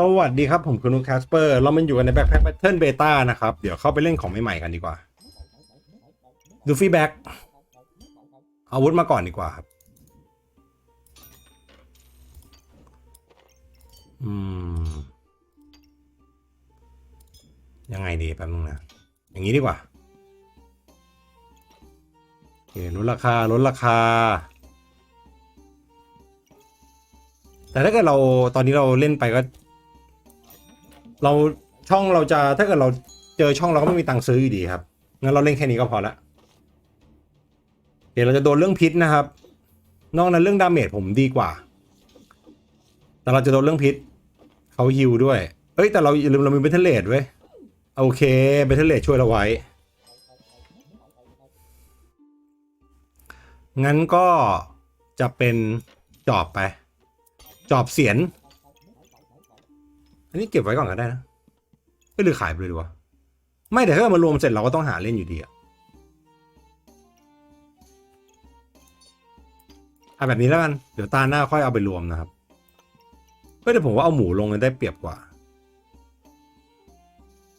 สวัสดีครับ ผมคุณนุกแคสเปอร์เรามันอยู่กันในแบ็คแพ็คแพทเทิร์นเบต้านะครับ เดี๋ยวเข้าไปเล่นของใหม่ๆกันดีกว่า ดูฟีแบ็กอาวุธมาก่อนดีกว่าครับ อืม ยังไงดีแป๊บนึงนะ อย่างนี้ดีกว่าโอเคลดราคาลดราคาแต่ถ้าเกิดเราตอนนี้เราเล่นไปก็ เราช่องเราจะถ้าเกิดเราเจอช่องเราก็ไม่มีตังค์ซื้ออยู่ดีครับงั้นเราเล่นแค่นี้ก็พอละเดี๋ยวเราจะโดนเรื่องพิษนะครับ นอกนั้นเรื่องดาเมจผมดีกว่า แต่เราจะโดนเรื่องพิษเขาฮิวด้วย เอ้ยแต่เราอย่าลืมเรามีเบทเทเลดเว้โอเคเบทเทเลดช่วยเราไว้ งั้นก็จะเป็นจอบไป จอบเสียน อันนี้เก็บไว้ก่อนก็ได้นะไม่หรือขายไปเลยดีวะไม่แต่ถ้าเอามารวมเสร็จเราก็ต้องหาเล่นอยู่ดีอะเอาแบบนี้แล้วกันเดี๋ยวตาหน้าค่อยเอาไปรวมนะครับเฮ้ยแต่ผมว่าเอาหมูลงเลยได้เปรียบกว่า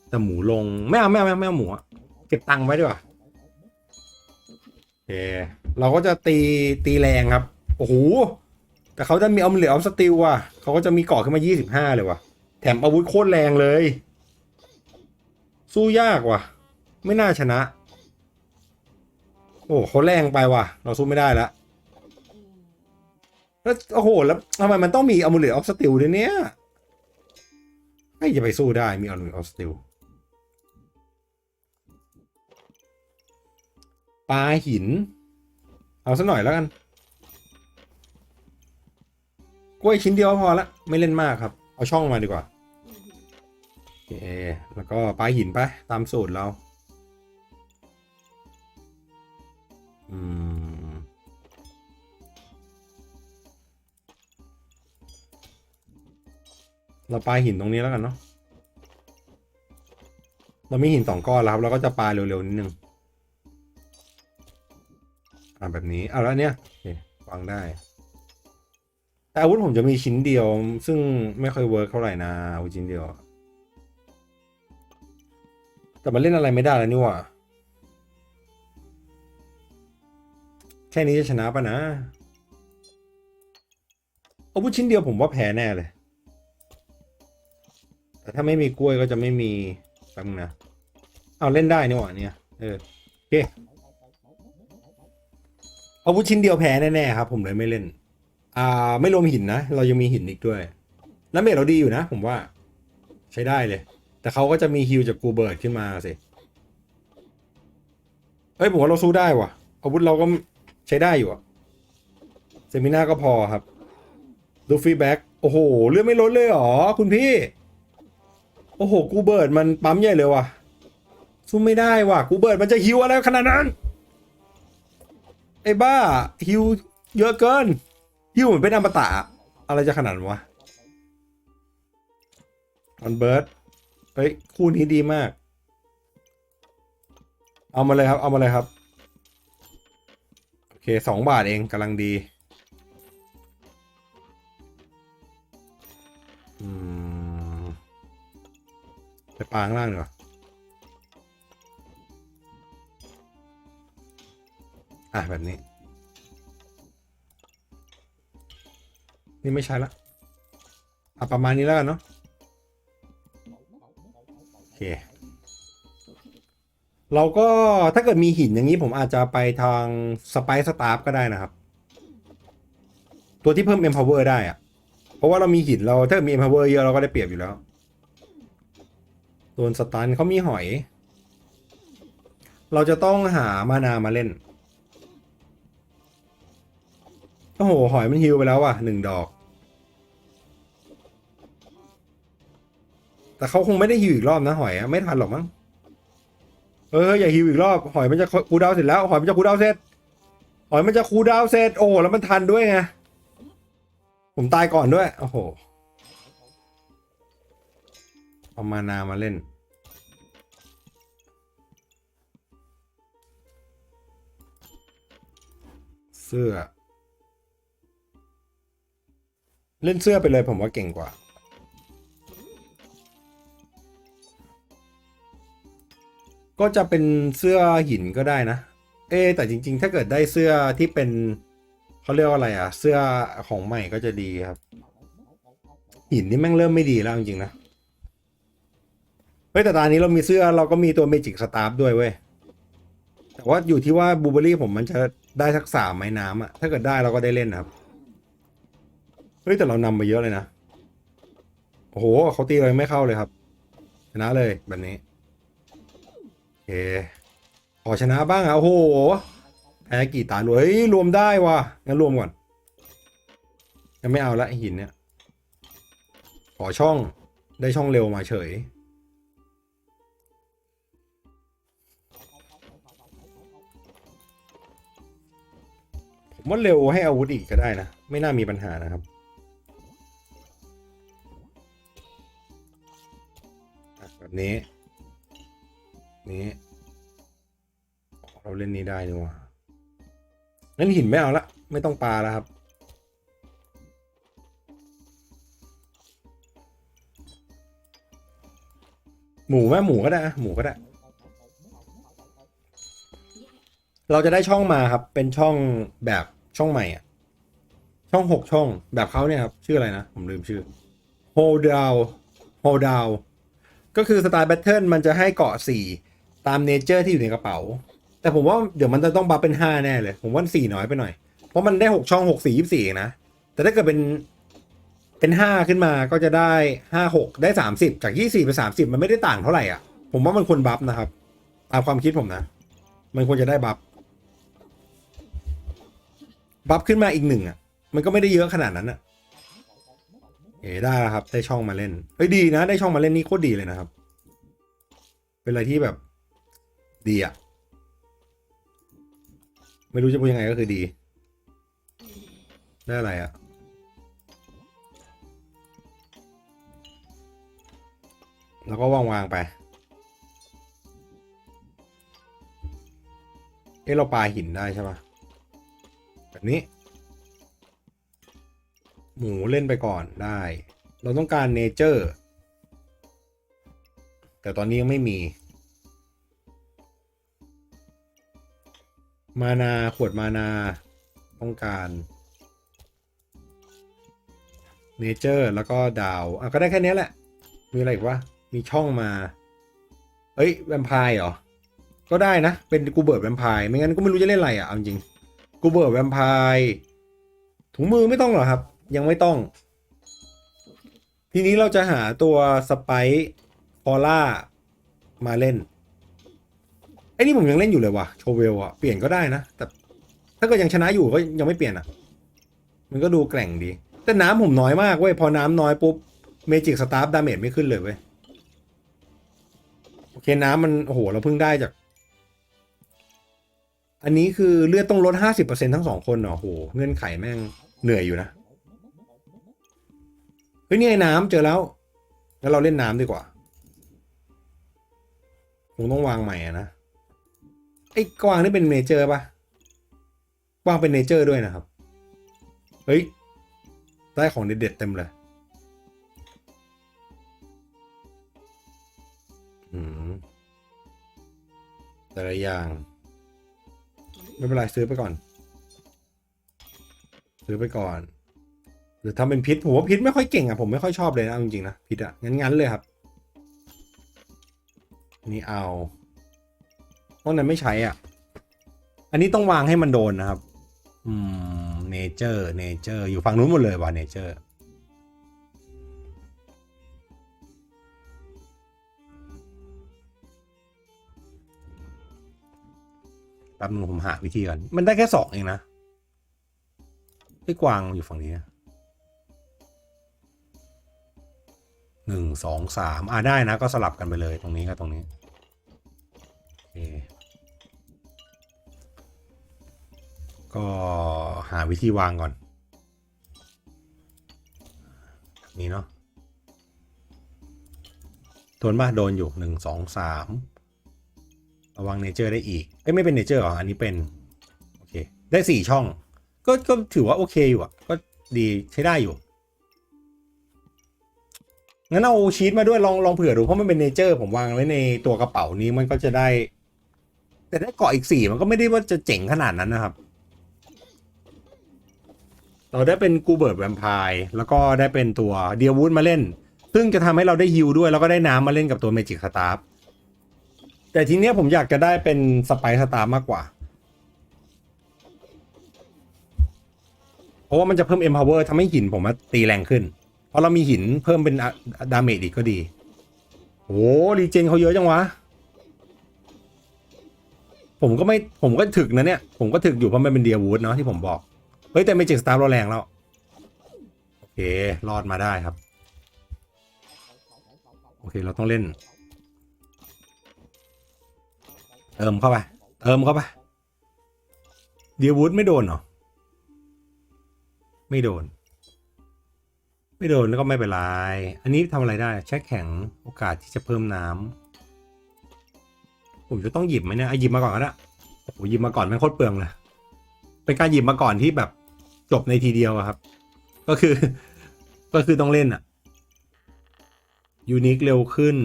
แต่หมูลงไม่เอาไม่เอาไม่เอาหมูอะเก็บตังค์ไว้ดีกว่าโอเคเราก็จะตีตีแรงครับ โอ้โห แต่เขาจะมีเอาเหลือออฟสติลว่ะเขาก็จะมีเกาะขึ้นมา 25 เลยว่ะ แถมอาวุธโคตรแรงเลย สู้ยากว่ะ ไม่น่าชนะ โอ้เขาแรงไปว่ะ เราสู้ไม่ได้ละแล้วโอ้โห แล้วทำไมมันต้องมีอ m u เล t ออฟสติลด้วยเนี่ยไม่จะไปสู้ได้มีอ m u l e t ออฟสติลปลาหิน เอาสักหน่อยแล้วกัน กล้วยชิ้นเดียวพอละ ไม่เล่นมากครับ เอาช่องมาดีกว่า ค แล้วก็ปลาหินไปตามสูตรเรา อืม เราปลาหินตรงนี้แล้วกันเนาะ เรามีหินสองก้อนแล้วครับเราก็จะปลาเร็ว ๆ นิดนึง อ่าแบบนี้ เอาแล้วเนี่ยวางได้แต่อาวุธผมจะมีชิ้นเดียว ซึ่งไม่ค่อยเวิร์กเท่าไหร่นะอาวุธชิ้นเดียว แต่มันเล่นอะไรไม่ได้แล้วนี่ว่าแค่นี้จะชนะปะนะอาวุธชิ้นเดียวผมว่าแพ้แน่เลย แต่ถ้าไม่มีกล้วยก็จะไม่มีแป๊บนึงนะ เอาเล่นได้นี่หว่าเนี่ยเออโอเคอาวุธชิ้นเดียวแพ้แน่ๆครับ ผมเลยไม่เล่น อ่า ไม่รวมหินนะ เรายังมีหินอีกด้วย แล้วเมจเราดีอยู่นะ ผมว่า ใช้ได้เลย แต่เขาก็จะมีฮิลจากกูเบิร์ดขึ้นมาสิเอ้ยผมว่าเราสู้ได้ว่ะอาวุธเราก็ใช้ได้อยู่อะเซมิน่าก็พอครับดูฟีแบ็กโอ้โห เลือดไม่ลดเลยเหรอ คุณพี่ โอ้โห กูเบิร์ดมันปั๊มใหญ่เลยว่ะสู้ไม่ได้ว่ะ กูเบิร์ดมันจะฮิวอะไรขนาดนั้น ไอ้บ้าฮิวเยอะเกินฮิวเหมือนเป็นอมตะ อะไรจะขนาดวะออนเบิร์ด เฮ้ยคู่นี้ดีมาก เอามาเลยครับ เอามาเลยครับ โอเคสองบาทเองกำลังดีอืมไปปางล่างดีกว่าอะ แบบนี้ นี่ไม่ใช่ละเอาประมาณนี้แล้วกันเนาะ เคเราก็ถ้าเกิดมีหินอย่างนี้ผมอาจจะไปทางสไปซ์สตาร์ฟก็ได้นะครับ ตัวที่เพิ่ม empower ได้อะเพราะว่าเรามีหินเราถ้ามี empower เยอะเราก็ได้เปรียบอยู่แล้วโดนสตันเขามีหอย เราจะต้องหามานามาเล่น โอ้โห หอยมันฮิวไปแล้วว่ะหนึ่งดอก แต่เขาคงไม่ได้ฮิวอีกรอบนะหอยอะไม่ทันหรอกมั้งเอออย่าฮิวอีกรอบหอยมันจะคูดาวเสร็จแล้วหอยมันจะคูดาวเสร็จหอยมันจะคูดาวเสร็จโอ้แล้วมันทันด้วยไงผมตายก่อนด้วยโอ้โหเอามานามาเล่น เสื้อ เล่นเสื้อไปเลยผมว่าเก่งกว่า ก็จะเป็นเสื้อหินก็ได้นะ เอ๊แต่จริง ๆ ถ้าเกิดได้เสื้อที่เป็นเขาเรียกว่าอะไรอะเสื้อของใหม่ก็จะดีครับ หินนี่แม่งเริ่มไม่ดีแล้วจริงๆนะเฮ้ยแต่ตอนนี้เรามีเสื้อเราก็มีตัวเมจิกสตาร์ด้วยเว้ยแต่ว่าอยู่ที่ว่าบูเบอรี่ผมมันจะได้สักสามไม้น้ำอะถ้าเกิดได้เราก็ได้เล่นครับเฮ้ยแต่เรานำมาเยอะเลยนะโอ้โหเขาตีเลยไม่เข้าเลยครับชนะเลยแบบนี้ ขอชนะบ้างอะโอ้โห แพ้กี่ตาเลยเฮ้ย รวมได้ว่ะงั้นรวมก่อน ยังไม่เอาละหินเนี่ย ขอช่อง ได้ช่องเร็วมาเฉย ผมว่าเร็วให้อาวุธอีกก็ได้นะ ไม่น่ามีปัญหานะครับแบบนี้ นี้ เราเล่นนี้ได้นี่ว่างั้นหินไม่เอาละ ไม่ต้องปลาแล้วครับ หมูแม่หมูก็ได้อะหมูก็ได้ เราจะได้ช่องมาครับ เป็นช่องแบบช่องใหม่อะ ช่องหกช่องแบบเขาเนี่ยครับ ชื่ออะไรนะ ผมลืมชื่อ hold down hold down ก็คือสไตล์แบทเทิลมันจะให้เกาะสี่ตามเนเจอร์ที่อยู่ในกระเป๋า แต่ผมว่าเดี๋ยวมันจะต้องบัฟเป็นห้าแน่เลย ผมว่าสี่น้อยไปหน่อย เพราะมันได้หกช่องหกสี่ยี่สี่นะ แต่ถ้าเกิดเป็นเป็นห้าขึ้นมาก็จะได้ห้าหกได้สามสิบจากยี่สี่เป็นสามสิบมันไม่ได้ต่างเท่าไหร่อะ ผมว่ามันควรบัฟนะครับตามความคิดผมนะ มันควรจะได้บัฟบัฟขึ้นมาอีกหนึ่งอะ มันก็ไม่ได้เยอะขนาดนั้นอะ เอ๋ได้แล้วครับ ได้ช่องมาเล่นเฮ้ยดีนะ ได้ช่องมาเล่นนี่โคตรดีเลยนะครับ เป็นอะไรที่แบบ ดีอะ ไม่รู้จะพูดยังไงก็คือดีได้อะไรอะแล้วก็วางวางๆไป เอ๊ะเราปาหินได้ใช่ปะแบบนี้ หมูเล่นไปก่อนได้ เราต้องการเนเจอร์ แต่ตอนนี้ยังไม่มี มานา ขวดมานา ต้องการเนเจอร์แล้วก็ดาวอะก็ได้แค่นี้แหละ มีอะไรอีกวะ มีช่องมา เอ้ย แวมไพร์เหรอ ก็ได้นะ เป็นกูเบิร์ดแวมไพร์ไม่งั้นก็ไม่รู้จะเล่นอะไรอะเอาจริงกูเบิร์ดแวมไพร์ถุงมือไม่ต้องหรอครับ ยังไม่ต้อง ทีนี้เราจะหาตัวสไปคอล่ามาเล่น อ้นี่ผมยังเล่นอยู่เลยว่ะโชเวลอะเปลี่ยนก็ได้นะ แต่ถ้าเกิดยังชนะอยู่ก็ยังไม่เปลี่ยนอะมันก็ดูแกร่งดี แต่น้ำผมน้อยมากเว้ย พอน้ำน้อยปุ๊บเมจิกสตาร์ดาเมจไม่ขึ้นเลยเว้ย โอเคน้ำมันโอ้โหเราเพิ่งได้จาก อันนี้คือเลือดต้องลดห้าสิบเปอร์เซ็นทั้งสองคนเนาะโอ้โหเงื่อนไขแม่งเหนื่อยอยู่นะ เฮ้ยนี่ไอ้น้ำเจอแล้วงั้นเราเล่นน้ำดีกว่าคงต้องวางใหม่นะ ไอ้กวางนี่เป็นเนเจอร์ปะกวางเป็นเนเจอร์ด้วยนะครับ เฮ้ย ได้ของเด็ดๆเต็มเลยอืมแต่ละอย่าง ไม่เป็นไรซื้อไปก่อน ซื้อไปก่อน หรือทำเป็นพิษผมว่าพิษไม่ค่อยเก่งอะผมไม่ค่อยชอบเลยนะจริงๆนะพิษอะงั้นๆเลยครับ นี่เอา เพราะนั้นไม่ใช้อะ อันนี้ต้องวางให้มันโดนนะครับ อืมเนเจอร์เนเจอร์อยู่ฝั่งนู้นหมดเลยว่ะเนเจอร์แป๊บนึงผมหาวิธีก่อน มันได้แค่สองเองนะที่กวางอยู่ฝั่งนี้หนึ่งสองสามอ่าได้นะ ก็สลับกันไปเลยตรงนี้กับตรงนี้ ก็หาวิธีวางก่อน นี่เนาะโดนป่ะโดนอยู่หนึ่งสองสามระวังเนเจอร์ได้อีกเอ้ยไม่เป็นเนเจอร์หรอ อันนี้เป็น โอเค ได้สี่ช่อง ก็ก็ถือว่าโอเคอยู่อะ ก็ดีใช้ได้อยู่ งั้นเอาชีตมาด้วยลองลองเผื่อดู เพราะมันเป็นเนเจอร์ ผมวางไว้ในตัวกระเป๋านี้มันก็จะได้ แต่ได้เกาะอีกสี่มันก็ไม่ได้ว่าจะเจ๋งขนาดนั้นนะครับ เราได้เป็นกูเบิร์ดแวมไพร์แล้วก็ได้เป็นตัวเดียวูดมาเล่น ซึ่งจะทำให้เราได้ฮิลด้วย แล้วก็ได้น้ำมาเล่นกับตัวเมจิกสตาร์แต่ทีเนี้ยผมอยากจะได้เป็นสไปสตาร์มากกว่า เพราะว่ามันจะเพิ่ม empower ทำให้หินผมมาตีแรงขึ้น เพราะเรามีหินเพิ่มเป็นดาเมจอีกก็ดีโอ้รีเจนเขาเยอะจังวะ ผมก็ไม่ผมก็ถึกนะเนี่ย ผมก็ถึกอยู่เพราะมันเป็นเดียวูดเนาะที่ผมบอก เฮ้ย แต่เมจิกสตาร์เราแรงแล้ว โอเค รอดมาได้ครับ โอเค เราต้องเล่น เติมเข้าไป เติมเข้าไป เดียวูดไม่โดนเหรอ ไม่โดน ไม่โดนแล้วก็ไม่เป็นไร อันนี้ทำอะไรได้ แช่แข็งโอกาสที่จะเพิ่มน้ำ ผมจะต้องหยิบไหมเนี่ยอะหยิบมาก่อนก็ได้โอ้โหหยิบมาก่อนมันโคตรเปลืองเลยเป็นการหยิบมาก่อนที่แบบจบในทีเดียวครับ ก็คือ ก็คือต้องเล่นอะยูนิคเร็วขึ้น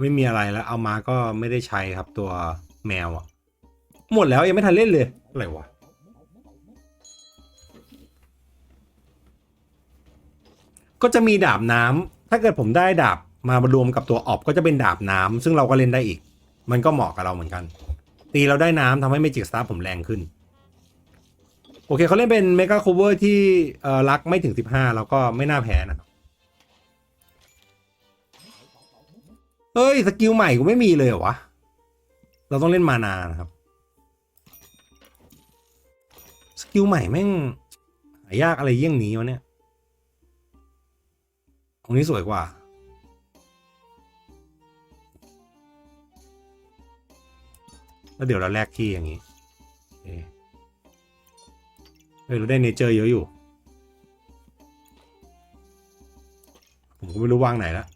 ไม่มีอะไรแล้ว เอามาก็ไม่ได้ใช้ครับตัวแมวอะหมดแล้วยังไม่ทันเล่นเลยอะไรวะก็จะมีดาบน้ำถ้าเกิดผมได้ดาบ มารวมกับตัวออบก็จะเป็นดาบน้ำซึ่งเราก็เล่นได้อีก มันก็เหมาะกับเราเหมือนกัน ตีเราได้น้ำทำให้เมจิกสตาร์ผมแรงขึ้น โอเคเขาเล่นเป็นเมกาโคเวอร์ที่รักไม่ถึง 15 แล้วก็ไม่น่าแพ้นะเฮ้ย สกิลใหม่กูไม่มีเลยเหรอวะ เราต้องเล่นมานานะครับ สกิลใหม่แม่งหายากอะไรเยี่ยงนี้วะเนี่ยตรงนี้สวยกว่า แล้วเดี๋ยวเราแลกที่อย่างนี้โอเคเฮ้ยเราได้เนเจอร์เยอะอยู่ ผมก็ไม่รู้วางไหนละ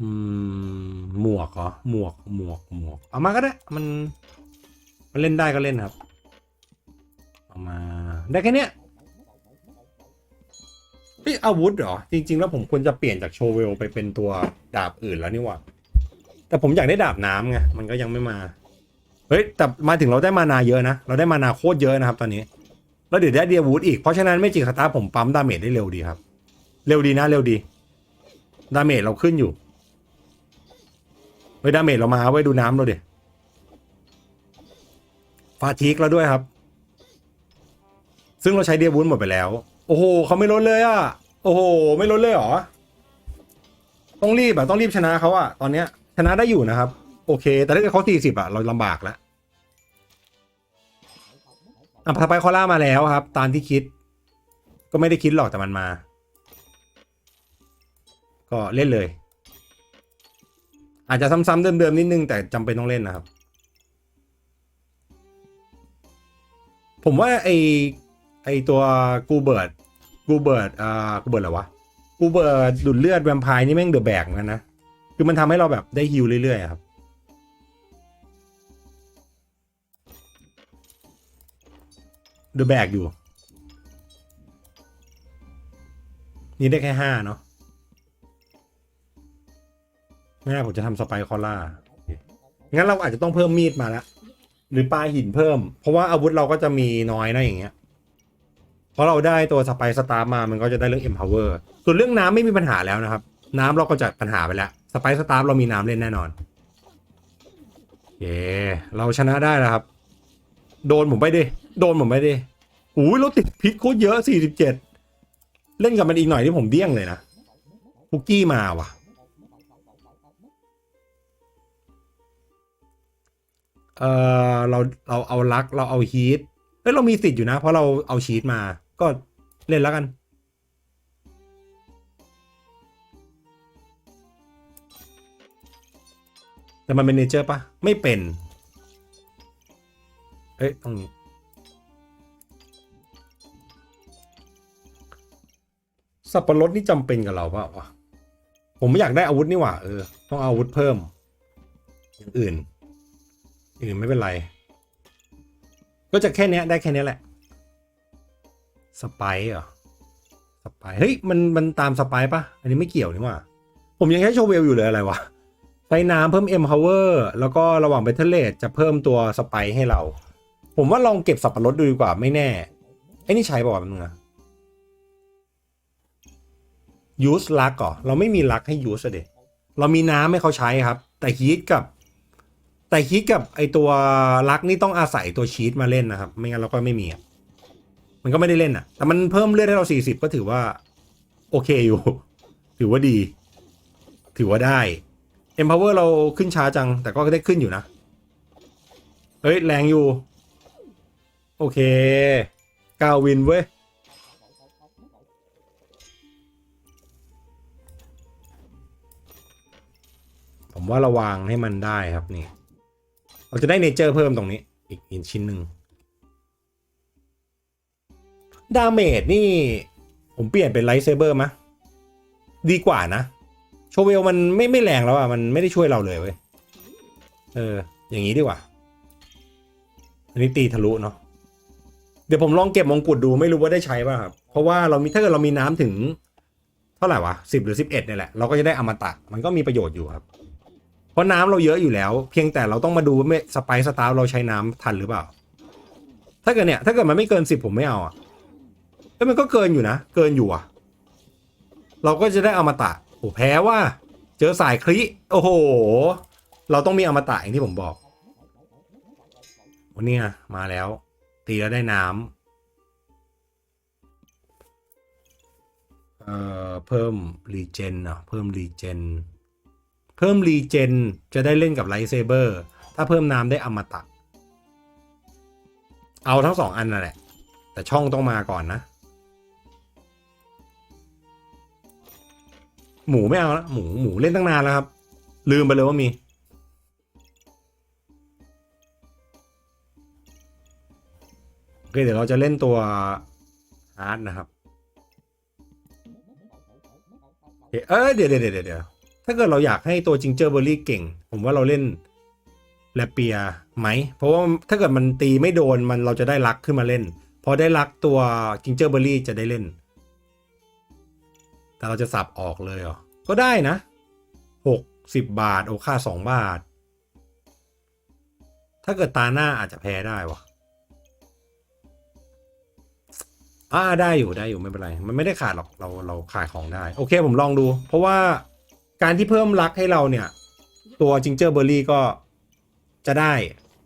อืมหมวกเหรอหมวกหมวกหมวก เอามาก็ได้ มัน มันเล่นได้ก็เล่นครับ เอามา ได้แค่เนี้ยเฮ้ยอาวุธเหรอ จริง ๆ แล้วผมควรจะเปลี่ยนจากโชเวลไปเป็นตัวดาบอื่นแล้วนี่หว่า แต่ผมอยากได้ดาบน้ำไงมันก็ยังไม่มา เฮ้ยแต่มาถึงเราได้มานาเยอะนะ เราได้มานาโคตรเยอะนะครับตอนนี้ แล้วเดี๋ยวได้เดียวูดอีก เพราะฉะนั้นไม่จริงสตาร์ผมปั๊มดาเมจได้เร็วดีครับ เร็วดีนะเร็วดี ดาเมจเราขึ้นอยู่ เฮ้ยดาเมจเรามาไว้ดูน้ำเราเดี๋ยฟาทิกแล้วด้วยครับ ซึ่งเราใช้เดียวูดหมดไปแล้ว โอ้โหเขาไม่ลดเลยอะ โอ้โห ไม่ลดเลยเหรอ ต้องรีบอะ ต้องรีบชนะเขาอะ ตอนเนี้ย ชนะได้อยู่นะครับ โอเค แต่ถ้าเกิดเขาสี่สิบอะ เราลำบากแล้วอะสไปคอล่ามาแล้วครับ ตามที่คิด ก็ไม่ได้คิดหรอกแต่มันมา ก็เล่นเลย อาจจะซ้ำๆเดิมๆนิดนึงแต่จำเป็นต้องเล่นนะครับ ผมว่าไอไอตัวกูเบิร์ดกูเบิร์ดอ่ากูเบิร์ดอะไรวะกูเบิร์ดดูดเลือดแวมไพร์นี่แม่งเดือะแบกเหมือนกันนะ คือมันทำให้เราแบบได้ฮิลเรื่อยๆครับ เดอะแบกอยู่ นี่ได้แค่ห้าเนาะไม่น่าผมจะทำสไปคอล่า งั้นเราอาจจะต้องเพิ่มมีดมาละ หรือปลาหินเพิ่ม เพราะว่าอาวุธเราก็จะมีน้อยนะอย่างเงี้ยเพราะเราได้ตัวสไปสตาร์มา มันก็จะได้เรื่อง empower ส่วนเรื่องน้ำไม่มีปัญหาแล้วนะครับ น้ำเราก็จัดปัญหาไปแล้ว ไปสตาร์เรามีน้ำเล่นแน่นอนเย้เราชนะได้แล้วครับ โดนผมไปดิ โดนผมไปดิโอ้ยเราติดพิษโคตรเยอะ47เล่นกับมันอีกหน่อยที่ผมเดี้ยงเลยนะคุกกี้มาว่ะ เออเราเราเอาลัก เราเอาฮีทเอ้ยเรามีสิทธิ์อยู่นะ เพราะเราเอาชีตมา ก็เล่นแล้วกัน แต่มันเป็นเนเจอร์ปะไม่เป็น เอ้ยตรงนี้สับปะรดนี่จำเป็นกับเราเปล่าวะผมไม่อยากได้อาวุธนี่หว่าเออต้องอาวุธเพิ่มอย่างอื่น อื่นไม่เป็นไร ก็จะแค่เนี้ยได้แค่เนี้ยแหละ สไปร์เหรอสไปร์เฮ้ยมันมันตามสไปร์ปะอันนี้ไม่เกี่ยวนี่หว่า ผมยังใช้โชเวลอยู่เลยอะไรวะ ใช้น้ำเพิ่ม empower แล้วก็ระหว่าง battle rate จะเพิ่มตัวสไปให้เรา ผมว่าลองเก็บสับปะรดดูดีกว่าไม่แน่ ไอ้นี่ใช้ป่าวะมึงอะ use ลักก่อเราไม่มีลักให้ use เดเรามีน้ำให้เขาใช้ครับ แต่ฮีทกับ แต่ฮีทกับไอตัวลักนี่ต้องอาศัยตัวชีตมาเล่นนะครับ ไม่งั้นเราก็ไม่มีมันก็ไม่ได้เล่นอะแต่มันเพิ่มเลือดให้เรา 40 ก็ถือว่า โอเคอยู่ ถือว่าดี ถือว่าได้ empower เราขึ้นช้าจัง แต่ก็ได้ขึ้นอยู่นะ เฮ้ย แรงอยู่ โอเคกาวินเว้ย ผมว่าระวางให้มันได้ครับนี่ เราจะได้เนเจอร์เพิ่มตรงนี้ อีกอีกชิ้นหนึ่งดาเมจนี่ ผมเปลี่ยนเป็นไลท์เซเบอร์มะ ดีกว่านะ ชเวลมันไม่ไม่แรงแล้วอะ มันไม่ได้ช่วยเราเลยเว้ย เออ อย่างนี้ดีกว่า อันนี้ตีทะลุเนาะ เดี๋ยวผมลองเก็บมงกุฎดูไม่รู้ว่าได้ใช้ป่ะครับ เพราะว่าเรามีถ้าเกิดเรามีน้ำถึง เท่าไหร่วะสิบหรือสิบเอ็ดเนี่ยแหละ เราก็จะได้อมตะ มันก็มีประโยชน์อยู่ครับ เพราะน้ำเราเยอะอยู่แล้ว เพียงแต่เราต้องมาดูว่าสไปซ์สตาร์เราใช้น้ำทันหรือเปล่า ถ้าเกิดเนี่ย ถ้าเกิดมันไม่เกินสิบผมไม่เอาอะเอ้มันก็เกินอยู่นะ เกินอยู่อะ เราก็จะได้อมตะ โอ้แพ้ว่า เจอสายคลิโอ้โห เราต้องมีอมตะอย่างที่ผมบอกวันนี้มาแล้ว ตีแล้วได้น้ำเอ่อเพิ่มรีเจนเนาะเพิ่มรีเจนเพิ่มรีเจนจะได้เล่นกับไลท์เซเบอร์ถ้าเพิ่มน้ำได้อมตะ เอาทั้งสองอันนั่นแหละ แต่ช่องต้องมาก่อนนะ หมูไม่เอาละหมูหมูเล่นตั้งนานแล้วครับ ลืมไปเลยว่ามี โอเคเดี๋ยวเราจะเล่นตัวฮาร์ดนะครับโอเคเออเดี๋ยวเดี๋ยวเดี๋ยวเดี๋ยวถ้าเกิดเราอยากให้ตัวจิงเจอร์เบอร์รี่เก่ง ผมว่าเราเล่นแลเปียไหม เพราะว่าถ้าเกิดมันตีไม่โดนมันเราจะได้ลักขึ้นมาเล่น พอได้ลักตัวจิงเจอร์เบอร์รี่จะได้เล่น แต่เราจะสับออกเลยเหรอ ก็ได้นะหกสิบบาท โอค่าสองบาท ถ้าเกิดตาหน้าอาจจะแพ้ได้วะอ่าได้อยู่ได้อยู่ไม่เป็นไร มันไม่ได้ขาดหรอกเราเราขายของได้ โอเคผมลองดู เพราะว่าการที่เพิ่มลักให้เราเนี่ย ตัวจิงเจอร์เบอร์รี่ก็จะได้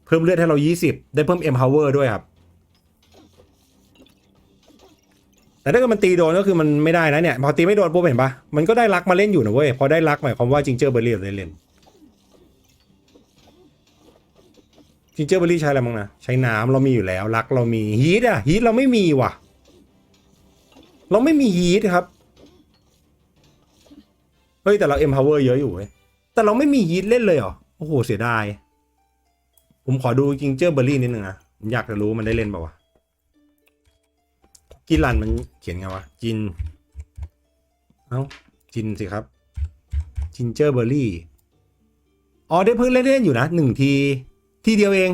เพิ่มเลือดให้เรา 20 ได้เพิ่ม empower ด้วยครับ แต่ถ้าเกิดมันตีโดนก็คือมันไม่ได้นะเนี่ย พอตีไม่โดนปุ๊บเห็นปะมันก็ได้ลักมาเล่นอยู่นะเว้ย พอได้ลักหมายความว่าจิงเจอร์เบอร์รี่ได้เล่นจิงเจอร์เบอร์รี่ใช้อะไรบ้างนะ ใช้น้ำเรามีอยู่แล้วลักเรามีฮีทอะฮีทเราไม่มีว่ะ เราไม่มีฮีทครับ เฮ้ยแต่เรา empower เยอะอยู่เว้ย แต่เราไม่มีฮีทเล่นเลยเหรอ โอ้โหเสียดาย ผมขอดูจิงเจอร์เบอร์รี่นิดนึงนะผมอยากจะรู้มันได้เล่นเปล่าวะ กินรันมันเขียนไงวะ จิน เอ้า จินสิครับ จินเจอร์เบอร์รี่ อ๋อได้เพิ่งเล่นเล่นอยู่นะหนึ่งที ทีเดียวเอง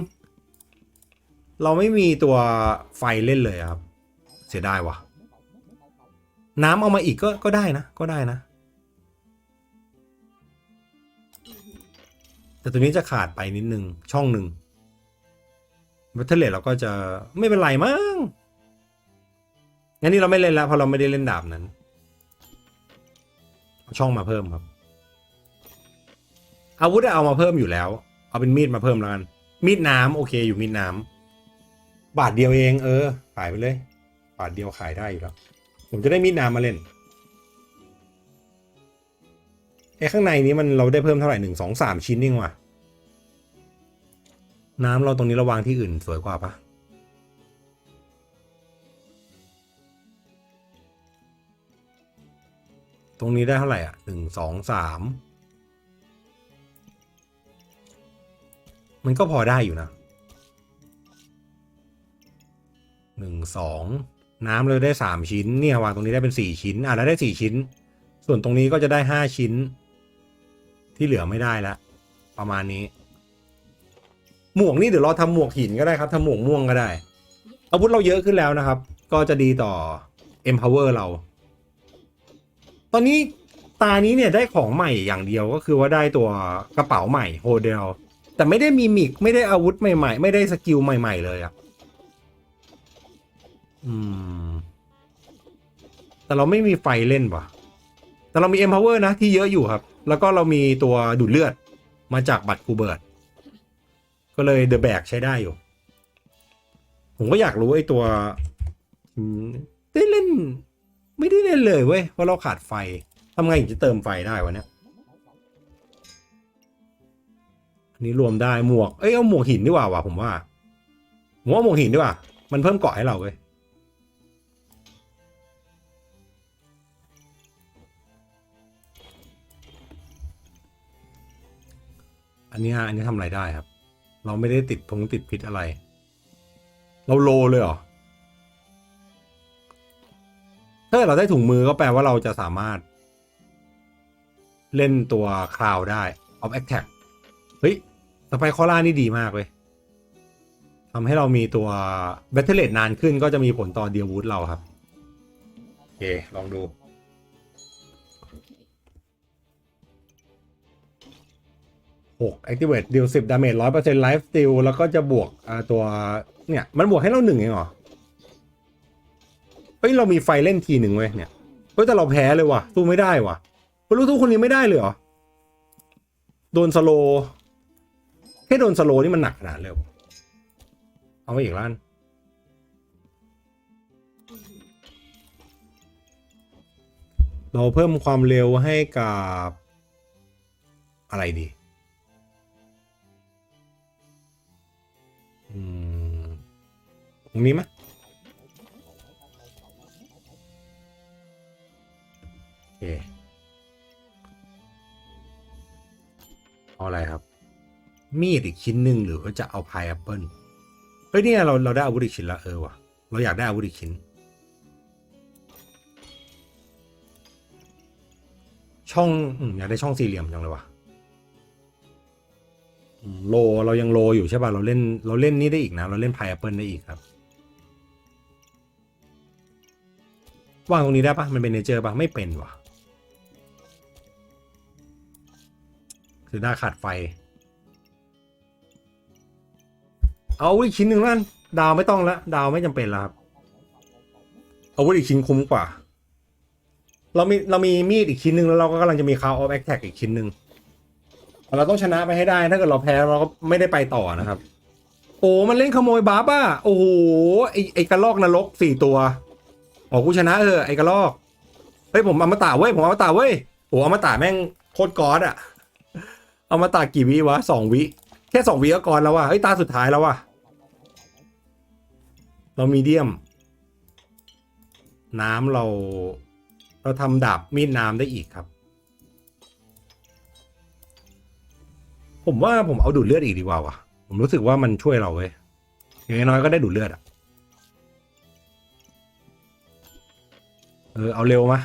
เราไม่มีตัวไฟเล่นเลยครับ เสียดายวะน้ำเอามาอีกก็ก็ได้นะ ก็ได้นะ แต่ตัวนี้จะขาดไปนิดนึง ช่องหนึ่งบัตเทเลตเราก็จะไม่เป็นไรมั้ง งั้นนี่เราไม่เล่นแล้วเพราะเราไม่ได้เล่นดาบนั้นเอาช่องมาเพิ่มครับ อาวุธเอามาเพิ่มอยู่แล้ว เอาเป็นมีดมาเพิ่มแล้วกัน มีดน้ำโอเคอยู่มีดน้ำบาทเดียวเองเออ ขายไปเลย บาทเดียวขายได้อยู่แล้ว ผมจะได้มีดน้ำมาเล่นไอ้ข้างในนี้มันเราได้เพิ่มเท่าไหร่หนึ่งสองสามชิ้นนี่ว่ะ น้ำเราตรงนี้เราวางที่อื่นสวยกว่าปะ ตรงนี้ได้เท่าไหร่อะหนึ่งสองสามมันก็พอได้อยู่นะหนึ่งสองน้ำเลยได้สามชิ้น เนี่ยวางตรงนี้ได้เป็นสี่ชิ้น อะแล้วได้สี่ชิ้น ส่วนตรงนี้ก็จะได้ห้าชิ้น ที่เหลือไม่ได้ละประมาณนี้ หมวกนี่เดี๋ยวเราทำหมวกหินก็ได้ครับทำหมวกม่วงก็ได้ อาวุธเราเยอะขึ้นแล้วนะครับ ก็จะดีต่อ empower เรา อนนี้ตานี้เนี่ยได้ของใหม่อย่างเดียวก็คือว่าได้ตัวกระเป๋าใหม่โฮเดลแต่ไม่ได้มีมิกไม่ได้อาวุธใหม่ ๆ ไม่ได้สกิลใหม่ ๆ เลยอะอืม แต่เราไม่มีไฟเล่นว่ะ แต่เรามี Empower นะ ที่เยอะอยู่ครับ แล้วก็เรามีตัวดูดเลือดมาจากบัตรคูเบิร์ตก็เลยเดอะแบกใช้ได้อยู่ ผมก็อยากรู้ไอ้ตัวได้เล่น ไม่ได้เล่นเลยเว้ยเพราะเราขาดไฟทำไงถึงจะเติมไฟได้วะเนี่ยอันนี้รวมได้หมวก เอ้ยเอาหมวกหินดีกว่าว่ะผมว่าผมว่าหมวกหินดีกว่า มันเพิ่มเกาะให้เราเว้ยอันนี้ฮะอันนี้ทำอะไรได้ครับ เราไม่ได้ติดพงติดพิษอะไร เราโลเลยเหรอ ถ้าเกิดเราได้ถุงมือก็แปลว่าเราจะสามารถ เล่นตัวคลาวได้ of attack เฮ้ยสไปคอล่านี่ดีมากเลยทำให้เรามีตัว b a t t l e rate นานขึ้นก็จะมีผลต่อเดียวูดเราครับ โอเค ลองดู 6 activate deal 10 damage 100% life steal แล้วก็จะบวกตัวเนี่ย มันบวกให้เราหนึ่งเองเหรอ ฮ้ยเรามีไฟเล่นทีหนึ่งเว้ยเนี่ยเฮ้ยแต่เราแพ้เลยว่ะสู้ไม่ได้ว่ะไม่รู้สู้คนนี้ไม่ได้เลยเหรอโดนสโลแค่โดนสโลนี่มันหนักขนาดเลยเอเอาไปอีกล้านเราเพิ่มความเร็วให้กับอะไรดีอืมตรงนี้ไหม เอาอะไรครับ มีดอีกชิ้นหนึ่งหรือว่าจะเอาพายแอปเปิลเฮ้ยเนี่ยเราเราได้อาวุธอีกชิ้นละเออว่ะเราอยากได้อาวุธอีกชิ้น ช่องออยากได้ช่องสี่เหลี่ยมจังเลยว่ะโลเรายังโลอยู่ใช่ป่ะเราเล่นเราเล่นนี่ได้อีกนะ เราเล่นพายแอปเปิลได้อีกครับวางตรงนี้ได้ปะมันเป็นเนเจอร์ปะไม่เป็นว่ะ คือได้ขาดไฟ เอาอีกชิ้นหนึ่งแล้วกันดาวไม่ต้องละดาวไม่จำเป็นแล้วครับเอาอาวุธอีกชิ้นคุ้มกว่า เรามีเรามีมีดอีกชิ้นหนึ่งแล้วเราก็กำลังจะมีคาวออฟแอคแท็กอีกชิ้นหนึ่งเราต้องชนะไปให้ได้ ถ้าเกิดเราแพ้เราก็ไม่ได้ไปต่อนะครับ โอ้มันเล่นขโมยบาร์บ้าโอ้โหไอไอกระลอกนรกสี่ตัวโอ๋อกูชนะเออไอกระลอกเฮ้ยผมอมตะเว้ยผมอมตะเว้ยโอ้อมตะแม่งโคตรกอดอะ เอามาตะกี่วิวะสองวิ แค่สองวิก็กอดแล้วว่ะเฮ้ยตาสุดท้ายแล้วว่ะ เรามีเดียม น้ำเรา เราทำดาบมีดน้ำได้อีกครับ ผมว่าผมเอาดูดเลือดอีกดีกว่าวะผมรู้สึกว่ามันช่วยเราเว้ยอย่างน้อยก็ได้ดูดเลือดอะเออเอาเร็วมา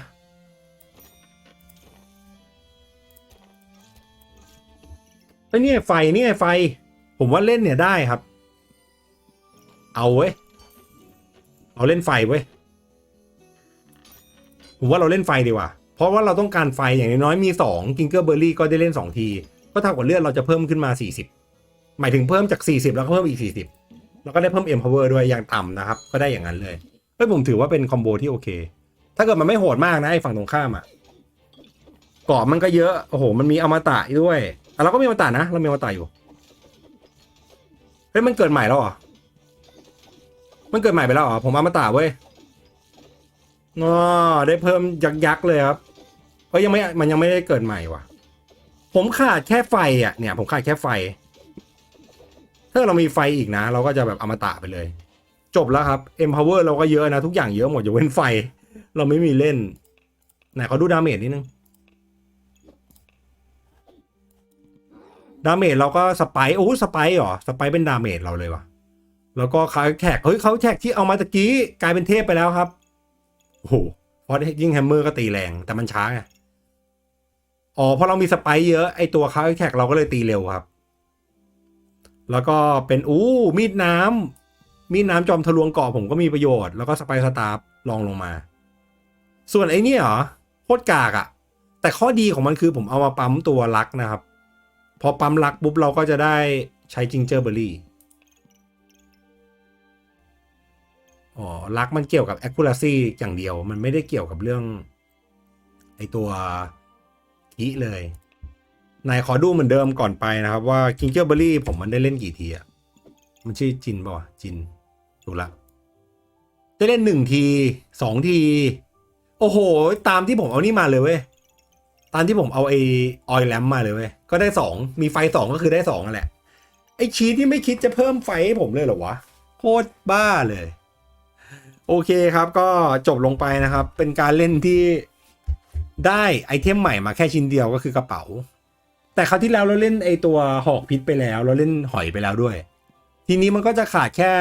ไอ้ยเนี่ยไฟเนี่ยไฟ ผมว่าเล่นเนี่ยได้ครับ เอาเว้ยเอาเล่นไฟเว้ยผมว่าเราเล่นไฟดีกว่า เพราะว่าเราต้องการไฟอย่างน้อยมี2กิงเกอร์เบอร์รี่ก็ได้เล่น 2 ที ก็เท่ากับเลือดเราจะเพิ่มขึ้นมา 40 หมายถึงเพิ่มจาก 40 แล้วก็เพิ่มอีก 40 แล้วก็ได้เพิ่ม empower ด้วยอย่างต่ำนะครับ ก็ได้อย่างนั้นเลยเฮ้ยผมถือว่าเป็นคอมโบที่โอเค ถ้าเกิดมันไม่โหดมากนะไอ้ฝั่งตรงข้ามอะเกาะมันก็เยอะ โอ้โห มันมีอมตะด้วย เราก็มีอมตะนะ เรามีอมตะอยู่ เฮ้ย มันเกิดใหม่แล้วเหรอ มันเกิดใหม่ไปแล้วเหรอ ผมอมาตะเว้ยอ๋อได้เพิ่มยักยักษ์เลยครับเพราะยังไม่ มันยังไม่ได้เกิดใหม่ว่ะ ผมขาดแค่ไฟอะ เนี่ย ผมขาดแค่ไฟ ถ้าเรามีไฟอีกนะ เราก็จะแบบอมตะไปเลย จบแล้วครับ empower เราก็เยอะนะ ทุกอย่างเยอะหมดอย่าเว้นไฟ เราไม่มีเล่น ไหนเขาดูดาเมจนิดนึง ดาเมจเราก็สไปร์โอ้สไปร์เหรอสไปร์เป็นดาเมจเราเลยวะแล้วก็เขาแท็กเฮ้ยเขาแท็กที่เอามาตะกี้กลายเป็นเทพไปแล้วครับโอ้โหเพราะยิ่งแฮมเมอร์ก็ตีแรงแต่มันช้าไงอ๋อเพราะเรามีสไปร์เยอะไอตัวคาแท็กเราก็เลยตีเร็วครับ แล้วก็เป็นอู้มีดน้ำมีดน้ำจอมทะลวงเกาะผมก็มีประโยชน์แล้วก็สไปร์สตาร์ลองลงมา ส่วนไอเนี่ยเหรอโคตรกากอะแต่ข้อดีของมันคือผมเอามาปั๊มตัวลักนะครับ พอปั๊มลักปุ๊บเราก็จะได้ใช้จิงเจอร์เบอร์รี่อ๋อลักมันเกี่ยวกับ accuracy อย่างเดียว มันไม่ได้เกี่ยวกับเรื่องไอตัวทีเลยนายขอดูเหมือนเดิมก่อนไปนะครับว่าจิงเจอร์เบอร์รี่ผมมันได้เล่นกี่ทีอะมันชื่อจินป่าวะจินถูกละได้เล่นหนึ่งทีสองที โอ้โห ตามที่ผมเอานี่มาเลยเว้ย ตามที่ผมเอาไอออยแลมมาเลยเว้ยก็ได้สองมีไฟสองก็คือได้สองนั่นแหละ ไอชีทที่ไม่คิดจะเพิ่มไฟให้ผมเลยเหรอวะโคตรบ้าเลย โอเคครับก็จบลงไปนะครับ เป็นการเล่นที่ได้ไอเทมใหม่มาแค่ชิ้นเดียวก็คือกระเป๋า แต่คราวที่แล้วเราเล่นไอตัวหอกพิษไปแล้ว เราเล่นหอยไปแล้วด้วย ทีนี้มันก็จะขาดแค่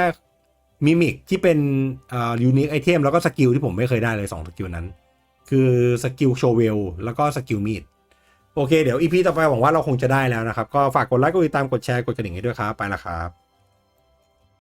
มิมิกที่เป็นอ่ายูนิคไอเทมแล้วก็สกิลที่ผมไม่เคยได้เลย2สกิลนั้น คือสกิลโชเวลแล้วก็สกิลมีดโอเคเดี๋ยวอีพีต่อไปหวังว่าเราคงจะได้แล้วนะครับ ก็ฝากกดไลค์กดติดตามกดแชร์กดกระดิ่งให้ด้วยครับ ไปละครับ